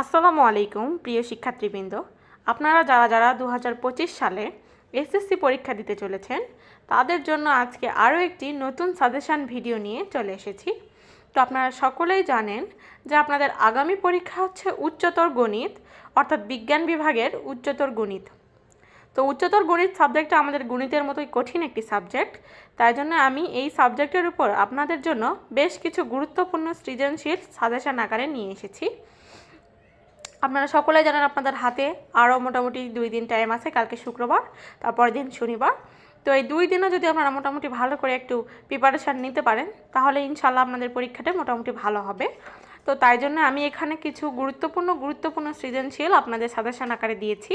আসসালামু আলাইকুম, প্রিয় শিক্ষার্থীবৃন্দ। আপনারা যারা যারা দু হাজার পঁচিশ সালে এসএসসি পরীক্ষা দিতে চলেছেন, তাদের জন্য আজকে আরও একটি নতুন সাজেশান ভিডিও নিয়ে চলে এসেছি। তো আপনারা সকলেই জানেন যে আপনাদের আগামী পরীক্ষা হচ্ছে উচ্চতর গণিত, অর্থাৎ বিজ্ঞান বিভাগের উচ্চতর গণিত। তো উচ্চতর গণিত সাবজেক্টটা আমাদের গণিতের মতোই কঠিন একটি সাবজেক্ট, তাই জন্য আমি এই সাবজেক্টের উপর আপনাদের জন্য বেশ কিছু গুরুত্বপূর্ণ সৃজনশীল সাজেশন আকারে নিয়ে এসেছি। আপনারা সকলে জানেন আপনাদের হাতে আরও মোটামুটি দুই দিন টাইম আছে, কালকে শুক্রবার তারপর দিন শনিবার। তো এই দুই দিনও যদি আপনারা মোটামুটি ভালো করে একটু প্রিপারেশান নিতে পারেন, তাহলে ইনশাল্লাহ আপনাদের পরীক্ষাটা মোটামুটি ভালো হবে। তো তাই জন্য আমি এখানে কিছু গুরুত্বপূর্ণ গুরুত্বপূর্ণ সৃজনশীল আপনাদের সাজেশন আকারে দিয়েছি।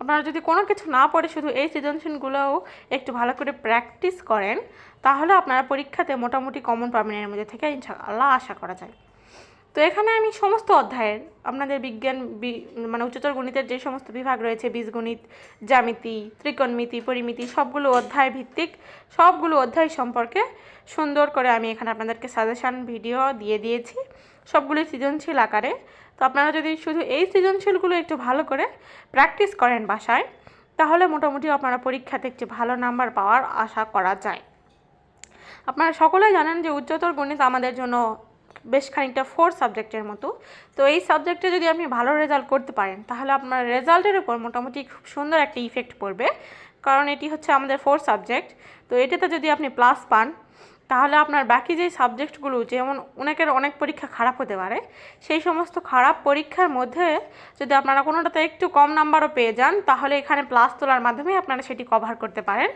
আপনারা যদি কোনো কিছু না পড়ে শুধু এই সৃজনশীলগুলোও একটু ভালো করে প্র্যাকটিস করেন, তাহলে আপনারা পরীক্ষাতে মোটামুটি কমন পাবেন এর মধ্যে থেকে ইনশাআল্লাহ আশা করা যায়। তো এখানে আমি সমস্ত অধ্যায়ের, আপনাদের বিজ্ঞান মানে উচ্চতর গণিতের যে সমস্ত বিভাগ রয়েছে, বীজগণিত, জ্যামিতি, ত্রিকোণমিতি, পরিমিতি, সবগুলো অধ্যায় ভিত্তিক, সবগুলো অধ্যায় সম্পর্কে সুন্দর করে আমি এখানে আপনাদেরকে সাজেশান ভিডিও দিয়ে দিয়েছি। সবগুলো সৃজনশীল আকারে। তো আপনারা যদি শুধু এই সৃজনশীলগুলো একটু ভালো করে প্র্যাকটিস করেন বাসায়, তাহলে মোটামুটি আপনারা পরীক্ষাতে একটি ভালো নাম্বার পাওয়ার আশা করা যায়। আপনারা সকলেই জানেন যে উচ্চতর গণিত আমাদের জন্য বেশ খানিকটা ফোর সাবজেক্টের মতো। তো এই সাবজেক্টে যদি আপনি ভালো রেজাল্ট করতে পারেন, তাহলে আপনার রেজাল্টের উপর মোটামুটি খুব সুন্দর একটা ইফেক্ট পড়বে। কারণ এটি হচ্ছে আমাদের ফোর সাবজেক্ট তো এটাতে যদি আপনি প্লাস পান, তাহলে আপনার বাকি যে সাবজেক্টগুলো যেমন অনেকের অনেক পরীক্ষা খারাপ হতে পারে, সেই সমস্ত খারাপ পরীক্ষার মধ্যে যদি আপনারা কোনোটাতে একটু কম নাম্বারও পেয়ে যান, তাহলে এখানে প্লাস তোলার মাধ্যমে আপনারা সেটি কভার করতে পারেন।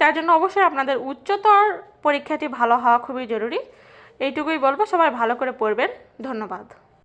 তার জন্য অবশ্যই আপনাদের উচ্চতর পরীক্ষাটি ভালো হওয়া খুবই জরুরি। এইটুকুই বলব সবাই ভালো করে পড়বেন। ধন্যবাদ।